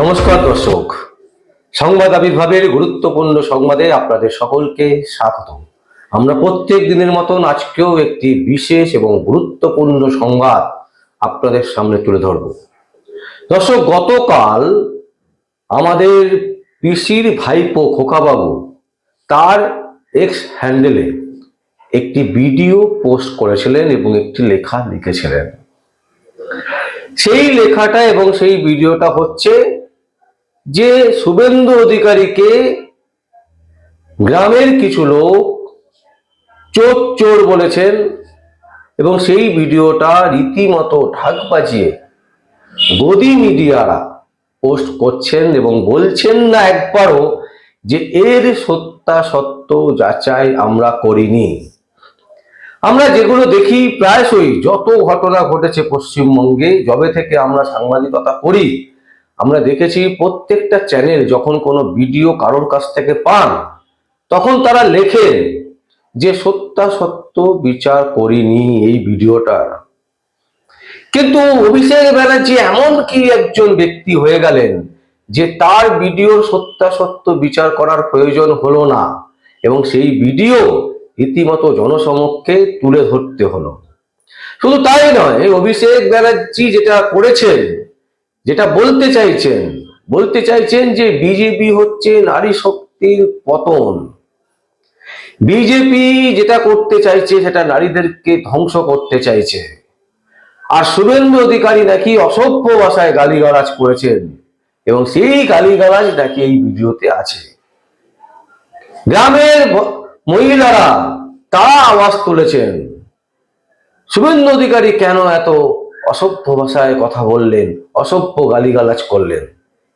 নমস্কার দর্শক। সংবাদ আবির্ভাবের গুরুত্বপূর্ণ সংবাদে আপনাদের সকলকে স্বাগত আমরা প্রত্যেক দিনের মতন আজকেও একটি বিশেষ এবং গুরুত্বপূর্ণ সংবাদ আপনাদের সামনে তুলে ধরব। দর্শক, গতকাল আমাদের পিসির ভাইপো খোকাবাবু তার এক্স হ্যান্ডেলে একটি ভিডিও পোস্ট করেছিলেন এবং একটি লেখা লিখেছিলেন। সেই লেখাটা এবং সেই ভিডিওটা হচ্ছে যে শুভেন্দু অধিকারীকে গ্রামের কিছু লোক চোর চোর বলেছেন এবং সেই ভিডিওটা রীতিমতো ঢাক বাজিয়ে গদি মিডিয়ারা পোস্ট করছেন এবং বলছেন না একবারও যে এর সত্যাসত্য যাচাই আমরা করিনি। আমরা যেগুলো দেখি প্রায়শই যত ঘটনা ঘটেছে পশ্চিমবঙ্গে, যবে থেকে আমরা সাংবাদিকতা করি আমরা দেখেছি প্রত্যেকটা চ্যানেল যখন কোনো ভিডিও কারোর কাছ থেকে পান, তখন তারা লেখেন যে সত্যাসত্য বিচার করিনি এই ভিডিওটা কিন্তু অভিষেক ব্যানার্জি এমন কি একজন ব্যক্তি হয়ে গেলেন যে তার ভিডিওর সত্যাসত্য বিচার করার প্রয়োজন হলো না, এবং সেই ভিডিও রীতিমতো জনসমক্ষে তুলে ধরতে হলো। শুধু তাই নয়, অভিষেক ব্যানার্জি যেটা করেছেন যেটা বলতে চাইছেন বলতে চাইছেন যে বিজেপি হচ্ছে নারী শক্তির পতন। বিজেপি যেটা করতে চাইছে সেটা নারীদেরকে ধ্বংস করতে চাইছে। আর শুভেন্দু অধিকারী নাকি অসভ্য ভাষায় গালিগালাজ করেছেন, এবং সেই গালিগালাজ নাকি এই ভিডিওতে আছে। গ্রামের মহিলারা তারা আওয়াজ তুলেছেন, শুভেন্দু অধিকারী কেন এত অসভ্য ভাষায় কথা বললেন, অসভ্য গালিগালাজ করলেন।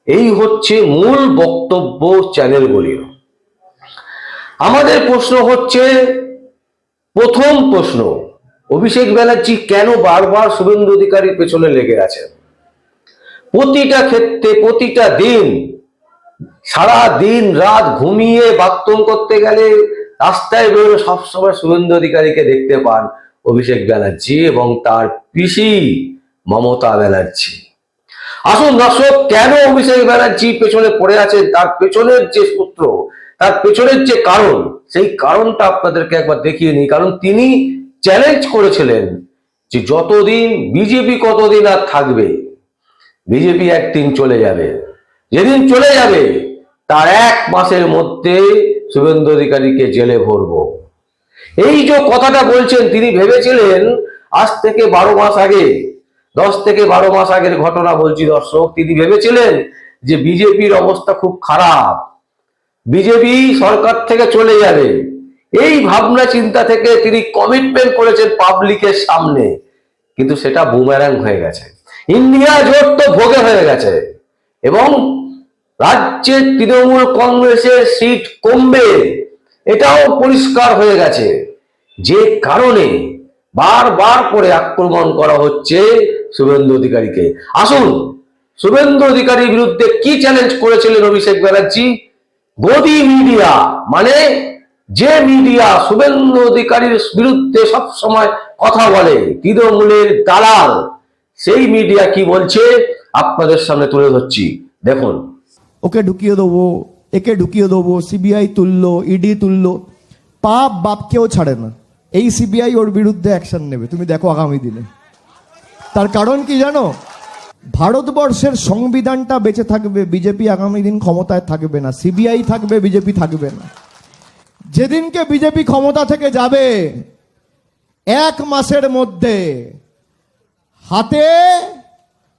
এই হচ্ছে মূল বক্তব্য চ্যানেলগুলির। আমাদের প্রশ্ন হচ্ছে, প্রথম প্রশ্ন, অভিষেক ব্যানার্জি কেন বারবার শুভেন্দু অধিকারীর পেছনে লেগে আছেন? প্রতিটা ক্ষেত্রে, প্রতিটা দিন, সারা দিন রাত ঘুমিয়ে বাথরুম করতে গেলে রাস্তায় বেরোলে সবসময় শুভেন্দু অধিকারীকে দেখতে পান। অভিষেক ব্যানার্জি এবং তার পিসি মমতা ব্যানার্জি। আসুন দর্শক, কেন অভিষেক ব্যানার্জি পেছনে পড়ে আছেন? তার পেছনের যে সূত্র, তার পেছনের যে কারণ, সেই কারণটা আপনাদেরকে একবার দেখিয়ে নিই। কারণ তিনি চ্যালেঞ্জ করেছিলেন যে যতদিন বিজেপি কতদিন আর থাকবে, বিজেপি একদিন চলে যাবে। যেদিন চলে যাবে, তার এক মাসের মধ্যে শুভেন্দু অধিকারীকে জেলে ভরবো। এই যে কথাটা বলছেন, তিনি ভেবেছিলেন, আজ থেকে বারো মাস আগে, দশ থেকে বারো মাস আগের ঘটনা বলছি দর্শক, তিনি ভেবেছিলেন যে বিজেপির অবস্থা খুব খারাপ। বিজেপি সরকার থেকে চলে যাবে। এই ভাবনা চিন্তা থেকে তিনি কমিটমেন্ট করেছেন পাবলিকের সামনে। কিন্তু সেটা বুমেরাং হয়ে গেছে। ইন্ডিয়া জোট তো ভোগে হয়ে গেছে। এবং রাজ্যের তৃণমূল কংগ্রেসের সিট কমবে। এটাও পরিষ্কার হয়ে গেছে। যে কারণে বারবার করে আক্রমণ করা হচ্ছে শুভেন্দু অধিকারীকে। আসুন, শুভেন্দু অধিকারীর বিরুদ্ধে কি চ্যালেঞ্জ করেছিলেন অভিষেক ব্যানার্জি? গদি মিডিয়া মানে যে মিডিয়া শুভেন্দু অধিকারীর বিরুদ্ধে সব সময় কথা বলে, তৃণমূলের দালাল, সেই মিডিয়া কি বলছে? আপনাদের সামনে তুলে ধরছি। দেখুন। ওকে ঢুকিয়ে দেবো। একে ঢুকিয়ে দেবো সিবিআই তুললো ইডি তুললো। পাপ বাপকেও ছাড়ে না। এই সিবিআই ওর বিরুদ্ধে অ্যাকশন নেবে। তুমি দেখো আগামী দিনে। তার কারণ কি জানো? ভারতবর্ষের সংবিধানটা বেঁচে থাকবে, বিজেপি আগামী দিন ক্ষমতায় থাকবে না। সিবিআই থাকবে, বিজেপি থাকবে না। যেদিনকে বিজেপি ক্ষমতা থেকে যাবে, এক মাসের মধ্যে হাতে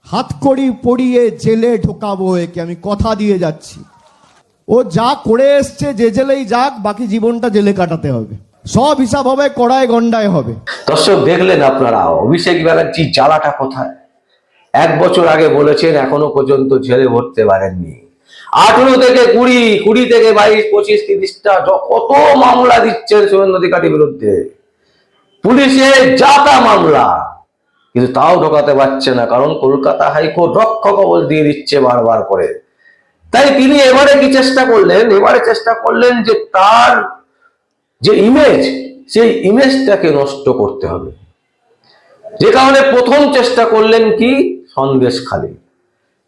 হাতকড়ি পরিয়ে জেলে ঢোকাবো একে। আমি কথা দিয়ে যাচ্ছি। ও যা করে এসছে যে জেলেই যাক, বাকি জীবনটা জেলে কাটাতে হবে। সব হিসাব হবে, কড়ায় গন্ডায় হবে। দর্শক, দেখলেন আপনারা, অভিষেক ব্যানার্জি জ্বালাটা কোথায়? এক বছর আগে বলেছেন, এখনও পর্যন্ত জেলে ভরতে পারেননি। আঠেরো থেকে কুড়ি কুড়ি থেকে বাইশ, পঁচিশ, তিরিশটা কত মামলা দিচ্ছেন শুভেন্দু অধিকারীর বিরুদ্ধে? পুলিশের যাতা মামলা, কিন্তু তাও ঢোকাতে পারছে না, কারণ কলকাতা হাইকোর্ট রক্ষ কবল দিয়ে দিচ্ছে বারবার করে। তাই তিনি এবারে কি চেষ্টা করলেন? এবারে চেষ্টা করলেন যে তার যে ইমেজ সেই ইমেজটাকে নষ্ট করতে হবে। যে কারণে প্রথম চেষ্টা করলেন কি? সন্দেশ খালি।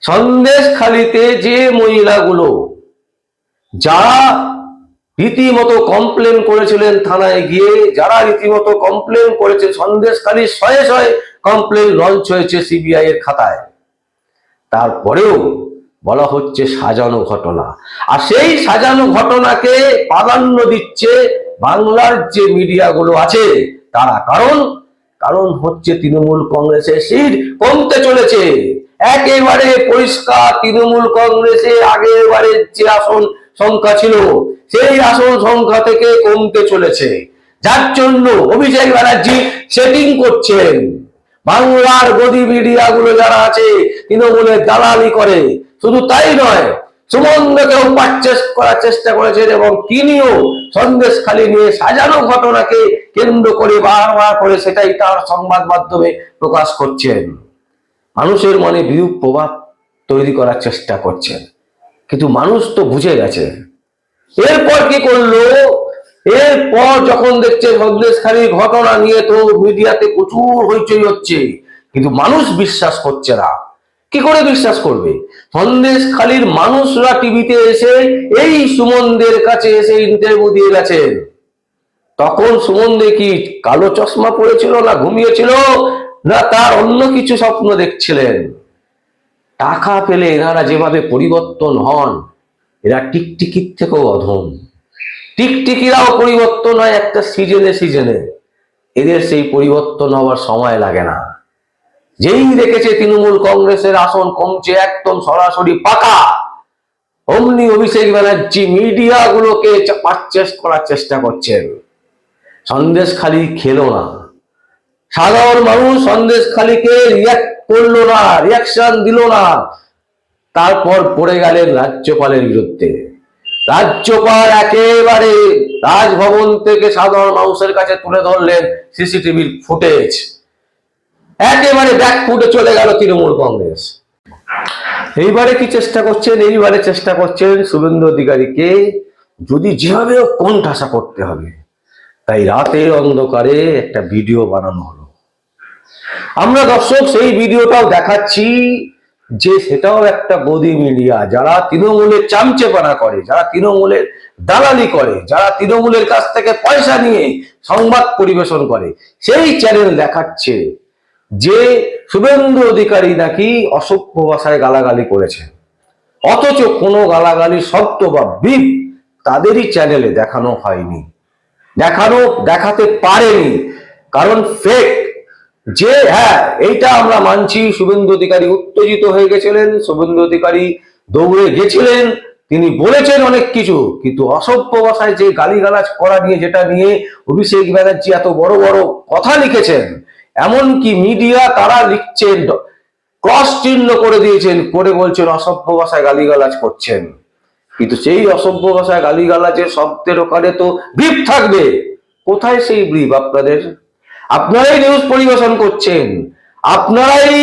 সন্দেশখালিতে যে মহিলাগুলো যারা রীতিমতো কমপ্লেন করেছিলেন থানায় গিয়ে, যারা রীতিমতো কমপ্লেন করেছে সন্দেশখালী শয়ে শয়ে কমপ্লেন লঞ্চ হয়েছে সিবিআই এর খাতায়। তারপরেও বলা হচ্ছে সাজানো ঘটনা। আর সেই সাজানো ঘটনাকে প্রাধান্য দিচ্ছে বাংলার যে মিডিয়াগুলো আছে, তারা। কারণ কারণ হচ্ছে তৃণমূল কংগ্রেসের সিট কমতে চলেছে। একেবারে পরিষ্কার তৃণমূল কংগ্রেসে আগের বারের যে আসন সংখ্যা ছিল, সেই আসন সংখ্যা থেকে কমতে চলেছে। যার জন্য অভিষেক ব্যানার্জি সেটিং করছেন। বাংলার গদি মিডিয়া গুলো যারা আছে, তৃণমূলের দালালি করে শুধু তাই নয়, সুমন্দকেও পারচেস করার চেষ্টা করেছেন এবং তিনিও সন্দেশ খালি নিয়ে সাজানো ঘটনাকে কেন্দ্র করে বারবার করে সেটাই তার সংবাদ মাধ্যমে প্রকাশ করছেন। মানুষের মনে বিরূপ প্রভাব তৈরি করার চেষ্টা করছেন। কিন্তু মানুষ তো বুঝে গেছে। এরপর কি করল? এরপর যখন দেখছে সন্দেশখালীর ঘটনা নিয়ে তো মিডিয়াতে প্রচুর হইচই হচ্ছে, কিন্তু মানুষ বিশ্বাস করছে না। কি করে বিশ্বাস করবে? সন্দেশখালীর মানুষরা টিভিতে এসে এই সুমনদের কাছে এসে ইন্টারভিউ দিয়ে গেছেন তখন সুমন কি কালো চশমা পড়েছিল না ঘুমিয়েছিল, না তার অন্য কিছু স্বপ্ন দেখছিলেন। টাকা পেলে এনারা যেভাবে পরিবর্তন হন, এরা টিকটিকির থেকেও অধম। টিকটিকিরাও পরিবর্তন হয় একটা সিজনে সিজনে। এদের সেই পরিবর্তন হওয়ার সময় লাগে না। যেই দেখেছে তৃণমূল কংগ্রেসের আসন কমছে একদম সরাসরি পাকা। অমনি অভিষেক ব্যানার্জি মিডিয়া গুলোকে পারচেস করার চেষ্টা করছেন। সন্দেশ খালি খেলো না। সাধারণ মানুষ সন্দেশ খালিকে রিয়াক্ট করল না রিয়াকশন দিল না। তারপর পড়ে গেলেন রাজ্যপালের বিরুদ্ধে। রাজ্যপাল একেবারে রাজভবন থেকে সাধারণ মানুষের কাছে তুলে ধরলেন সিসিটিভির ফুটেজ। একেবারে ব্যাক ফুটে চলে গেল তৃণমূল কংগ্রেস। এইবারে কি চেষ্টা করছেন? এইবারে চেষ্টা করছেন শুভেন্দু অধিকারীকে যদি যেভাবে কোণঠাসা করতে হবে। তাই রাতের অন্ধকারে একটা ভিডিও বানানো হলো। আমরা দর্শক, সেই ভিডিওটাও দেখাচ্ছি যে সেটাও একটা গদি মিডিয়া। যারা তৃণমূলের চামচেপানা করে, যারা তৃণমূলের দালালি করে, যারা তৃণমূলের কাছ থেকে পয়সা নিয়ে সংবাদ পরিবেশন করে, সেই চ্যানেল দেখাচ্ছে যে শুভেন্দু অধিকারী নাকি অসভ্য ভাষায় গালাগালি করেছে। অথচ কোনো গালাগালি শব্দ বা বিপ তাদেরই চ্যানেলে দেখানো হয়নি। দেখানো, দেখাতে পারেনি। কারণ ফেক যে হ্যাঁ এইটা আমরা মানছি, শুভেন্দু অধিকারী উত্তেজিত হয়ে গেছিলেন, শুভেন্দু অধিকারী দৌড়ে গেছিলেন, তিনি বলেছেন অনেক কিছু, কিন্তু অসভ্য ভাষায় যে গালিগালাজ করা নিয়ে, যেটা নিয়ে অভিষেক ব্যানার্জি এত বড় বড় কথা লিখেছেন এমনকি মিডিয়া তারা লিখছেন ক্রস চিহ্ন করে দিয়েছেন, করে বলছেন, অসভ্য ভাষায় গালিগালাজ করছেন। কিন্তু সেই অসভ্য ভাষায় গালিগালাজের শব্দের ওখানে তো ব্রিফ থাকবে। কোথায় সেই ব্রিফ আপনাদের? আপনারাই নিউজ পরিবেশন করছেন। আপনারাই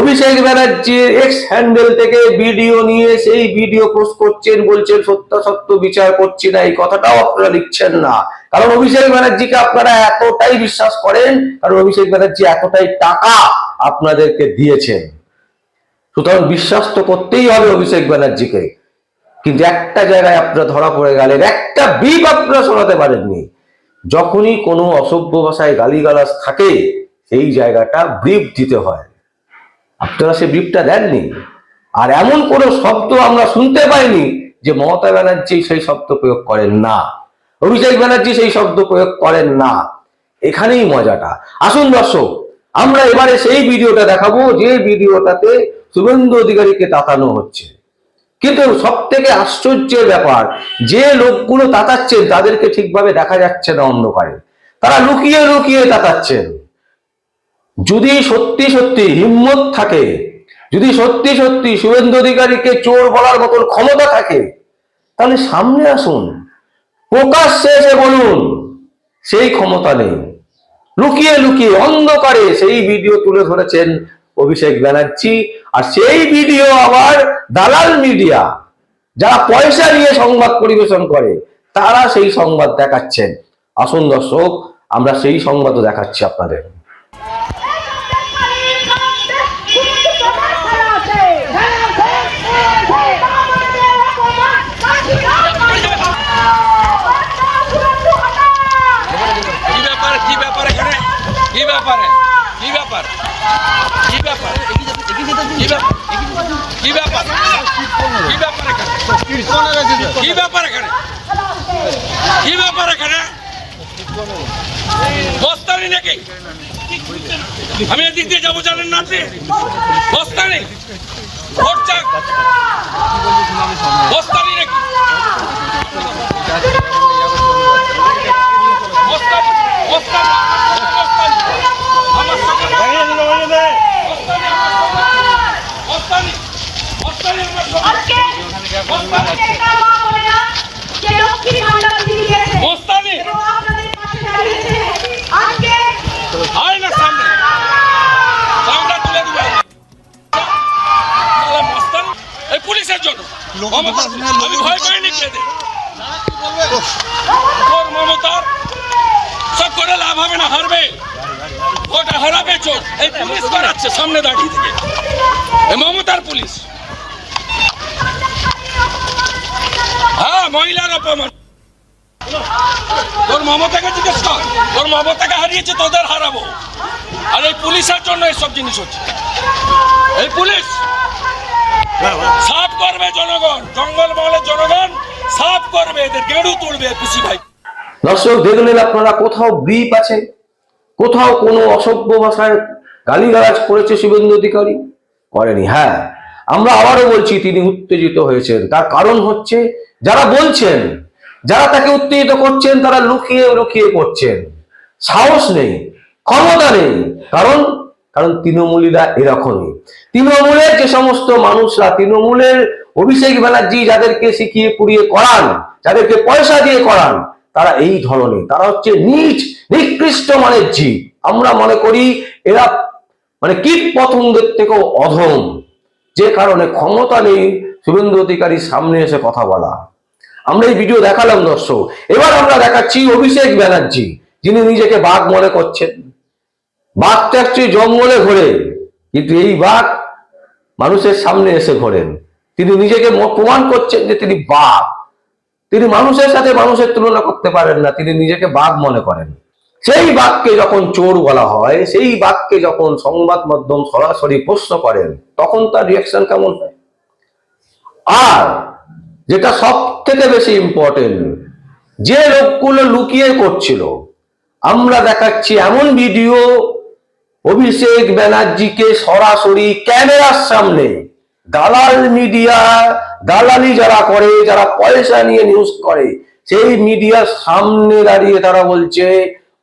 অভিষেক ব্যানার্জির এক্স হ্যান্ডেল থেকে ভিডিও নিয়ে সেই ভিডিও পোস্ট করছেন, বলছেন সত্যাসত্য বিচার করছি না। এই কথাটাও আপনারা লিখছেন না। কারণ অভিষেক ব্যানার্জিকে আপনারা এতটাই বিশ্বাস করেন, কারণ অভিষেক ব্যানার্জি এতটাই টাকা আপনাদেরকে দিয়েছেন। সুতরাং বিশ্বাস তো করতেই হবে অভিষেক ব্যানার্জিকে। কিন্তু একটা জায়গায় আপনারা ধরা পড়ে গেলেন, একটা বিপ আপনারা শোনাতে পারেননি। যখনই কোনো অসভ্য ভাষায় গালিগালাজ থাকে, সেই জায়গাটা ব্রিফ দিতে হয়। আপনারা সে ব্রিফটা দেননি। আর এমন কোনো শব্দ আমরা শুনতে পাইনি যে মমতা ব্যানার্জি সেই শব্দ প্রয়োগ করেন না। অভিষেক ব্যানার্জি সেই শব্দ প্রয়োগ করেন না। এখানেই মজাটা। আসুন দর্শক, আমরা এবারে সেই ভিডিওটা দেখাবো যে ভিডিওটাতে শুভেন্দু অধিকারীকে তাতানো হচ্ছে। কিন্তু সব থেকে আশ্চর্যের ব্যাপার, যে লোকগুলো তাতাচ্ছেন তাদেরকে ঠিকভাবে দেখা যাচ্ছে না অন্ধকারে। তারা লুকিয়ে লুকিয়ে তাতাচ্ছেন। যদি সত্যি সত্যি হিম্মত থাকে, যদি সত্যি সত্যি শুভেন্দু অধিকারীকে চোর বলার মতন ক্ষমতা থাকে, তাহলে সামনে আসুন, প্রকাশ্যে এসে বলুন, সেই ক্ষমতা নেই। লুকিয়ে লুকিয়ে অন্ধকারে সেই ভিডিও তুলে ধরেছেন অভিষেক ব্যানার্জি, আর সেই ভিডিও আবার দালাল মিডিয়া, যারা পয়সা নিয়ে সংবাদ পরিবেশন করে, তারা সেই সংবাদ দেখাচ্ছেন। আসুন দর্শক, আমরা সেই সংবাদও দেখাচ্ছি আপনাদের। কি ব্যাপার? কি ব্যাপার? কি ব্যাপার? কি ব্যাপার? কি ব্যাপার এখানে? কি ব্যাপার এখানে? বস্তানি নাকি? আমি এদিক দিয়ে যাব, জানেন না আপনি? বস্তানি? বস্তানি নাকি? বস্তানি বস্তানি বস্তানি। পুলিশের জন্য আমি ভয় পাইনি খেতে তোর মমতার সব করে লাভ হবে না হারবে হারাবে চোর। এই পুলিশ করাচ্ছে সামনে দাঁড়িয়ে থেকে। এই মমতার পুলিশ। হ্যাঁ মহিলার অপমান। তোর মমতাকে জিজ্ঞেস কর। তোর মমতাকে হারিয়েছে, তোদের হারাবো। আর এই পুলিশের জন্য এইসব জিনিস হচ্ছে। এই পুলিশ সাফ করবে জনগণ। জঙ্গল মহলের জনগণ সাফ করবে। এদের গেড়ু তুলবে, পিসি ভাই। দর্শক দেখলেন আপনারা কোথাও ব্রিপ আছে। কোথাও কোনো অসভ্য ভাষায় গালিগালাজ করেছে শুভেন্দু অধিকারী? করেনি হ্যাঁ। আমরা আবারও বলছি তিনি উত্তেজিত হয়েছেন। তার কারণ হচ্ছে, যারা বলছেন, যারা তাকে উত্তেজিত করছেন, তারা লুকিয়ে লুকিয়ে করছেন। সাহস নেই, ক্ষমতা নেই। কারণ কারণ তৃণমূলীরা এরকমই। তৃণমূলের যে সমস্ত মানুষরা, তৃণমূলের অভিষেক ব্যানার্জি যাদেরকে শিখিয়ে পুড়িয়ে করান, যাদেরকে পয়সা দিয়ে করান, তারা এই ধরনের, তারা হচ্ছে নিচ নিকৃষ্ট মানের জীব। আমরা মনে করি এরা মানে কীট পতঙ্গের থেকেও অধম। যে কারণে ক্ষমতা নেই শুভেন্দু অধিকারীর সামনে এসে কথা বলা। আমরা এই ভিডিও দেখালাম দর্শক। এবার আমরা দেখাচ্ছি অভিষেক ব্যানার্জি, যিনি নিজেকে বাঘ মনে করছেন। বাঘটা একচুয়ালি জঙ্গলে ঘোরে, কিন্তু এই বাঘ মানুষের সামনে এসে ঘোরেন। তিনি নিজেকে প্রমাণ করছেন যে তিনি বাঘ। তিনি মানুষের সাথে মানুষের তুলনা করতে পারেন না, তিনি নিজেকে বাঘ মনে করেন। সেই বাঘকে যখন চোর বলা হয়, সেই বাঘকে যখন সংবাদ মাধ্যম সরাসরি প্রশ্ন করেন, তখন তার রিয়াকশন কেমন হয়? আর যেটা সব থেকে বেশি ইম্পর্টেন্ট যে লোকগুলো লুকিয়ে করছিল, আমরা দেখাচ্ছি এমন ভিডিও অভিষেক ব্যানার্জিকে সরাসরি ক্যামেরার সামনে। দালাল মিডিয়া দালালি যারা করে, যারা পয়সা নিয়ে নিউজ করে, সেই মিডিয়ার সামনে দাঁড়িয়ে তারা বলছে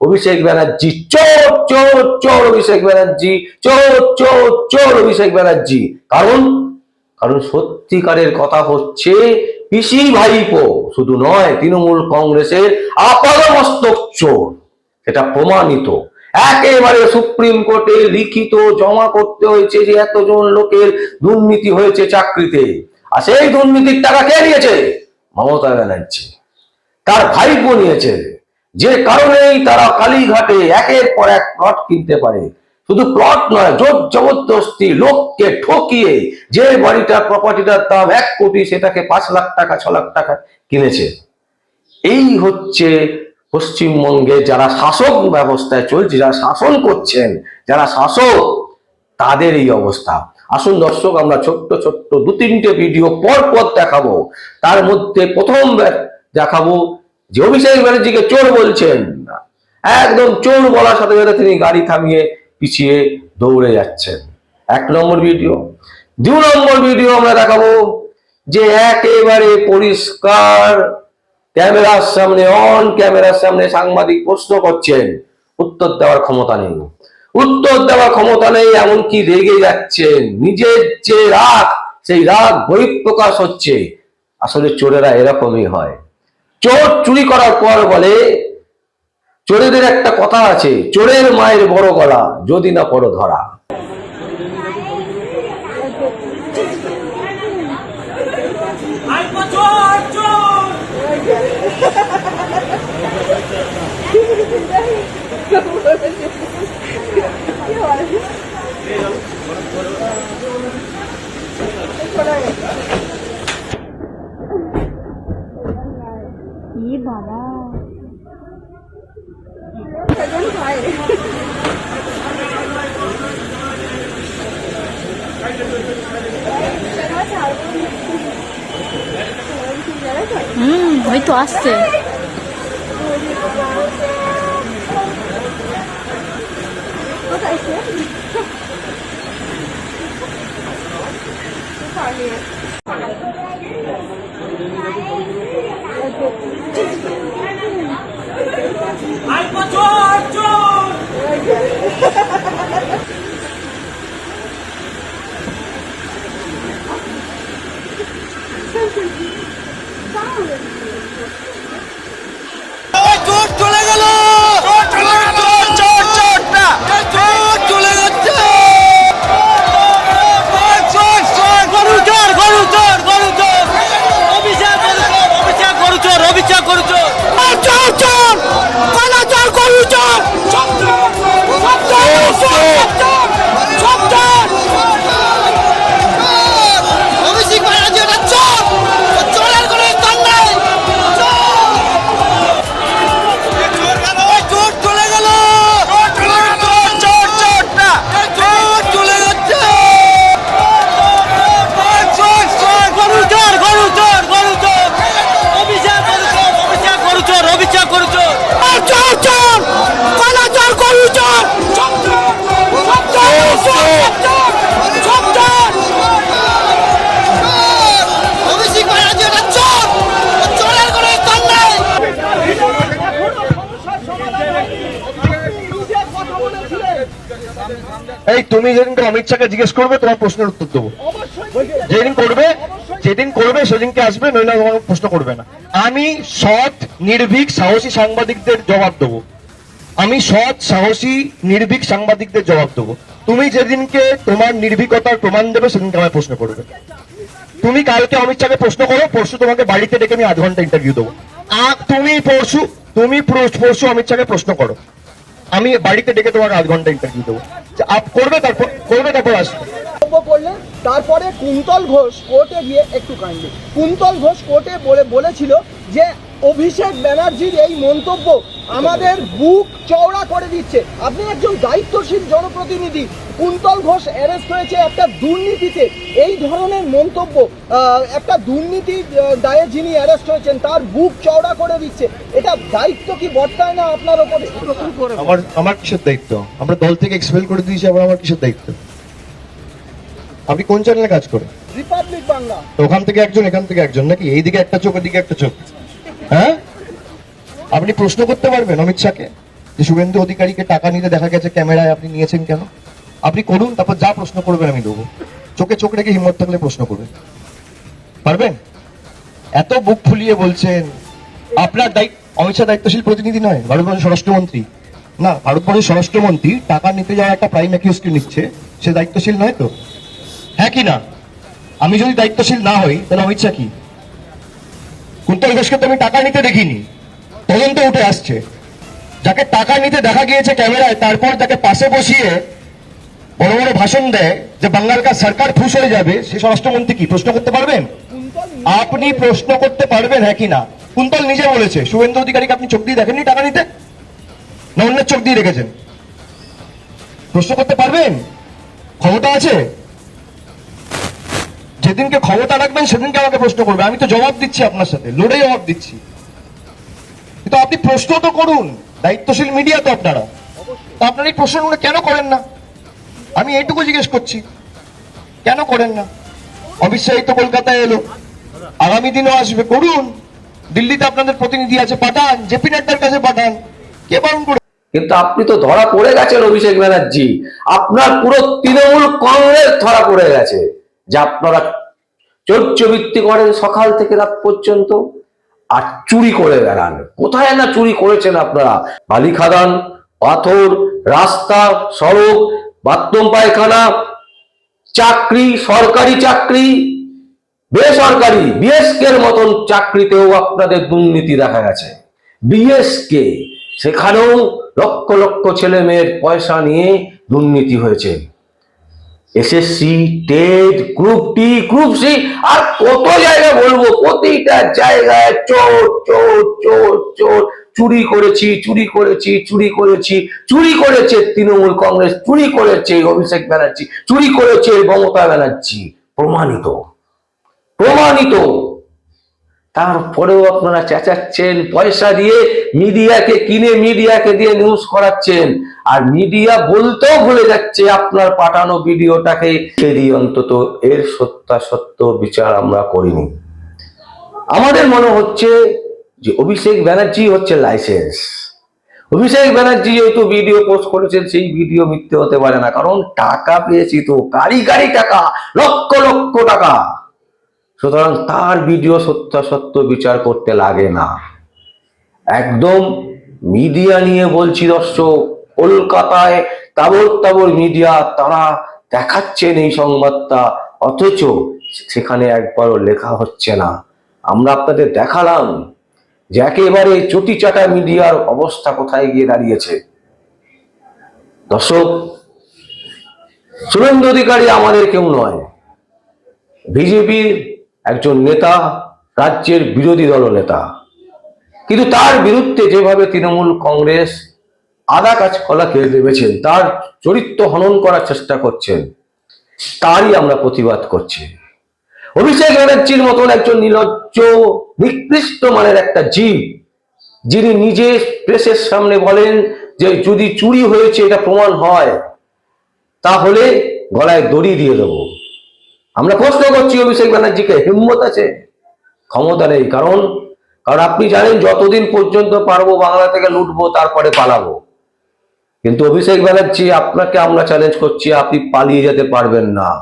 অভিষেক ব্যানার্জি, চোর চোর চোর অভিষেক ব্যানার্জি, চোর চোর চোর অভিষেক ব্যানার্জি। কারণ কারণ সত্যিকারের কথা হচ্ছে, পিসি ভাইপো শুধু নয়, তৃণমূল কংগ্রেসের আপাদমস্তক চোর। এটা প্রমাণিত। একেবারে সুপ্রিম কোর্টে লিখিত, জমা করতে হয়েছে যে এতজন লোকের দুর্নীতি হয়েছে চাকরিতে। আর সেই দুর্নীতির টাকা কে নিয়েছে? মমতা ব্যানার্জি। তার ভাইপো নিয়েছে। যে কারণেই তারা কালীঘাটে একের পর এক প্লট কিনতে পারে। শুধু প্লট নয় জোর জবরদস্তি লোককে ঠকিয়ে যে বাড়িটা প্রপার্টিটার দাম এক কোটি, সেটাকে পাঁচ লাখ টাকা, ছ লাখ টাকা কিনেছে। এই হচ্ছে পশ্চিমবঙ্গে যারা শাসক ব্যবস্থায় চলছে, যারা শাসন করছেন, যারা শাসক, তাদের এই অবস্থা। আসুন দর্শক, আমরা ছোট্ট ছোট্ট দু তিনটে ভিডিও পর পর দেখাবো। তার মধ্যে প্রথম দেখাবো যে অভিষেক ব্যানার্জিকে চোর বলছেন একদম চোর বলার সাথে সাথে তিনি গাড়ি থামিয়ে পিছিয়ে দৌড়ে যাচ্ছেন। এক নম্বর ভিডিও। দু নম্বর ভিডিও আমরা দেখাবো যে একেবারে পরিষ্কার ক্যামেরার সামনে অন ক্যামেরার সামনে সাংবাদিক প্রশ্ন করছেন, উত্তর দেওয়ার ক্ষমতা নেই। উত্তর দেওয়ার ক্ষমতা নেই, এমনকি রেগে যাচ্ছেন। নিজের যে রাগ, সেই রাগ বহিঃপ্রকাশ হচ্ছে। আসলে চোরেরা এরকমই হয়। চোর চুরি করার পর বলে, চোরেদের একটা কথা আছে, চোরের মায়ের বড় গলা, যদি না পড়ো ধরা। Ceará. Pegando vai. Hum, muito ácido. Olha. বাবা হয়তো আসছে চোট এই তুমি যেদিনকে অমিত শাহকে জিজ্ঞেস করবে তোমার প্রশ্নের উত্তর দেবো। যেদিন করবে যেদিন করবে সেদিনকে আসবে নইলে তোমার প্রশ্ন করবে না। আমি সৎ নির্ভীক সাহসী সাংবাদিকদের জবাব দেবো। আমি সৎ সাহসী নির্ভীক সাংবাদিকদের জবাব দেবো। তুমি যেদিনকে তোমার নির্ভীকতার প্রমাণ দেবে সেদিনকে আমায় প্রশ্ন করবে। তুমি কালকে অমিত শাহকে প্রশ্ন করো পরশু তোমাকে বাড়িতে ডেকে আমি আধ ঘণ্টা ইন্টারভিউ দেবো। আর তুমি পরশু তুমি পরশু অমিত শাহকে প্রশ্ন করো। আমি বাড়িতে ডেকে তোমাকে আধ ঘণ্টা ইন্টারভিউ দেবো। করবে তারপর করবে তারপর আসবে। করলেন তারপরে কুন্তল ঘোষ কোর্টে গিয়ে একটু কাণ্ডে কুন্তল ঘোষ কোর্টে বলে, বলেছিল যে অভিষেক ব্যানার্জির এই মন্তব্য আমাদের বুক চওড়া করে দিচ্ছে। আপনি একজন দায়িত্বশীল জনপ্রতিনিধি। কুন্তল ঘোষ অ্যারেস্ট হয়েছে একটা দুর্নীতিতে। এই ধরনের মন্তব্য একটা দুর্নীতি দায়ে যিনি অ্যারেস্ট হয়েছেন তার বুক চওড়া করে দিচ্ছে। এটা দায়িত্ব কি বর্তায় না আপনার ওপরে আমার আমার কিসের দায়িত্ব? আমরা দল থেকে এক্সপেল করে দিয়েছি আবার আমার কিসের দায়িত্ব? আপনি কোন চ্যানেলে কাজ করেন? রিপাবলিক বাংলা ওখান থেকে একজন এখান থেকে একজন নাকি এইদিকে একটা চোখ ওদিকে একটা চোখ? হ্যাঁ? আপনি প্রশ্ন করতে পারবেন অমিত শাহকে যে শুভেন্দু অধিকারীকে টাকা নিতে দেখা গেছে ক্যামেরায় আপনি নিয়েছেন কেন? আপনি করুন, তারপর যা প্রশ্ন করবেন আমি দেবো। চোখে চোখ রেখে হিম্মত থাকলে প্রশ্ন করবেন। পারবেন? এত বুক ফুলিয়ে বলছেন, আপনার দায়িত্ব অমিত শাহ দায়িত্বশীল প্রতিনিধি নয়, ভারতবর্ষের স্বরাষ্ট্রমন্ত্রী। না, ভারতবর্ষের স্বরাষ্ট্রমন্ত্রী টাকা নিতে যাওয়া একটা প্রাইম অ্যাকিউজকে নিচ্ছে, সে দায়িত্বশীল নয় তো? হ্যাঁ কি না? আমি যদি দায়িত্বশীল না হই, তাহলে অমিত শাহ কি? কুন্তল ঘোষকে তো আমি টাকা নিতে দেখিনি। তদন্ত উঠে আসছে। যাকে টাকা নিতে দেখা গিয়েছে ক্যামেরায়, তারপর তাকে পাশে বসিয়ে বড় বড় ভাষণ দেয় যে বাঙ্গাল কা সরকার ফুস হয়ে যাবে, সে স্বরাষ্ট্রমন্ত্রী কি প্রশ্ন করতে পারবেন? আপনি প্রশ্ন করতে পারবেন হ্যাঁ কি না? কুন্তল নিজে বলেছে, শুভেন্দু অধিকারীকে আপনি চোখ দিয়ে দেখেননি টাকা নিতে? না, অন্যের চোখ দিয়ে রেখেছেন প্রশ্ন করতে পারবেন? ক্ষমতা আছে? যেদিনকে ক্ষমতা রাখবেন, সেদিনকে আমাকে প্রশ্ন করবে। আমি তো জবাব দিচ্ছি আপনার সাথে, লড়ে জবাব দিচ্ছি। কিন্তু আপনি প্রশ্ন তো করুন। দায়িত্বশীল মিডিয়া তো আপনারা। তা আপনার এই প্রশ্নগুলো কেন করেন না? আমি এইটুকু জিজ্ঞেস করছি। কেন করেন না? অমিত শাহ এই তো কলকাতায় এলো। আগামী দিনও আসবে। করুন। দিল্লিতে আপনাদের প্রতিনিধি আছে পাঠান। জেপি নাড্ডার কাছে পাঠান। কে বারণ করে কিন্তু আপনি তো ধরা পড়ে গেছেন অভিষেক ব্যানার্জি। আপনার পুরো তৃণমূল কংগ্রেস ধরা পড়ে গেছে। যে আপনারা চৈত্যবৃত্তি করেন সকাল থেকে রাত পর্যন্ত। আর চুরি করে বেড়ান। কোথায় না চুরি করেছেন আপনারা? বালি খাদান পাথর, রাস্তা, সড়ক, বাথরুম, পায়খানা, চাকরি, সরকারি চাকরি, বেসরকারি বিএসকে এর মতন চাকরিতেও আপনাদের দুর্নীতি দেখা গেছে। বিএসকে, সেখানেও লক্ষ লক্ষ ছেলে মেয়ের পয়সা নিয়ে দুর্নীতি হয়েছে। SSC TET group T group C আর কত জায়গায় বলব? প্রতিটা জায়গায় চোর চোর চোর চোর। চুরি করেছি চুরি করেছি চুরি করেছি। চুরি করেছে তৃণমূল কংগ্রেস, চুরি করেছে অভিষেক ব্যানার্জি, চুরি করেছে মমতা ব্যানার্জি। প্রমাণিত। প্রমাণিত। তারপরেও আপনারা চেঁচাচ্ছেন, পয়সা দিয়ে মিডিয়াকে কিনে, মিডিয়াকে দিয়ে নিউজ করাচ্ছেন। আর মিডিয়া বলতেও ভুলে যাচ্ছে আপনার পাঠানো ভিডিওটাকে। সেদি অন্তত এর সত্যাসত্য বিচার আমরা করিনি। আমাদের মনে হচ্ছে যে অভিষেক ব্যানার্জি হচ্ছে লাইসেন্স। অভিষেক ব্যানার্জি যেহেতু ভিডিও পোস্ট করেছেন, সেই ভিডিও মিথ্যে হতে পারে না। কারণ টাকা পেয়েছি তো গাড়ি গাড়ি টাকা, লক্ষ লক্ষ টাকা। সুতরাং তার ভিডিও সত্যাসত্য বিচার করতে লাগে না। একদম মিডিয়া নিয়ে বলছি দর্শক কলকাতায় তাবর তাবর মিডিয়া তারা দেখাচ্ছেন এই সংবাদটা, অথচ সেখানে একবারও লেখা হচ্ছে না। আমরা আপনাদের দেখালাম যে একেবারে চটি চাটা মিডিয়ার অবস্থা কোথায় গিয়ে দাঁড়িয়েছে। দর্শক, শুভেন্দু অধিকারী আমাদের কেউ নয়। বিজেপির একজন নেতা, রাজ্যের বিরোধী দল নেতা। কিন্তু তার বিরুদ্ধে যেভাবে তৃণমূল কংগ্রেস আদা কাজ কলাকে নেমেছেন, তার চরিত্র হনন করার চেষ্টা করছেন, তারই আমরা প্রতিবাদ করছি। অভিষেক ব্যানার্জির মতন একজন নির্লজ্জ নিকৃষ্ট মানের একটা জীব, যিনি নিজে প্রেসের সামনে বলেন যে যদি চুরি হয়েছে, এটা প্রমাণ হয়, তাহলে গলায় দড়ি দিয়ে দেবো। আমরা প্রশ্ন করছি অভিষেক ব্যানার্জিকে, হিম্মত আছে? ক্ষমতা নেই, কারণ কারণ আপনি জানেন যতদিন পর্যন্ত পারব বাংলা থেকে লুটবো, তারপরে পালাবো। কিন্তু অভিষেক ব্যানার্জি, আপনাকে আমরা চ্যালেঞ্জ করছি, আপনি পালিয়ে যেতে পারবেন না।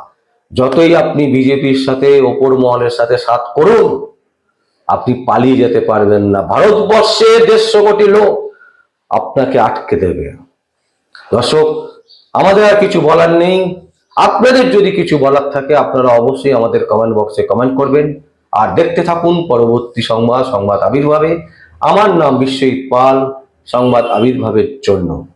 যতই আপনি বিজেপির সাথে, ওপর মহলের সাথে সাথ করুন, আপনি পালিয়ে যেতে পারবেন না। ভারতবর্ষে দেড়শো কোটি লোক আপনাকে আটকে দেবে। দর্শক, আমাদের আর কিছু বলার নেই। আপনাদের যদি কিছু বলার থাকে, আপনারা অবশ্যই আমাদের কমেন্ট বক্সে কমেন্ট করবেন। আর দেখতে থাকুন পরবর্তী সংবাদ সংবাদ আবির্ভাবে। আমার নাম বিশ্বজিৎ পাল, সংবাদ আবির্ভাবের জন্য।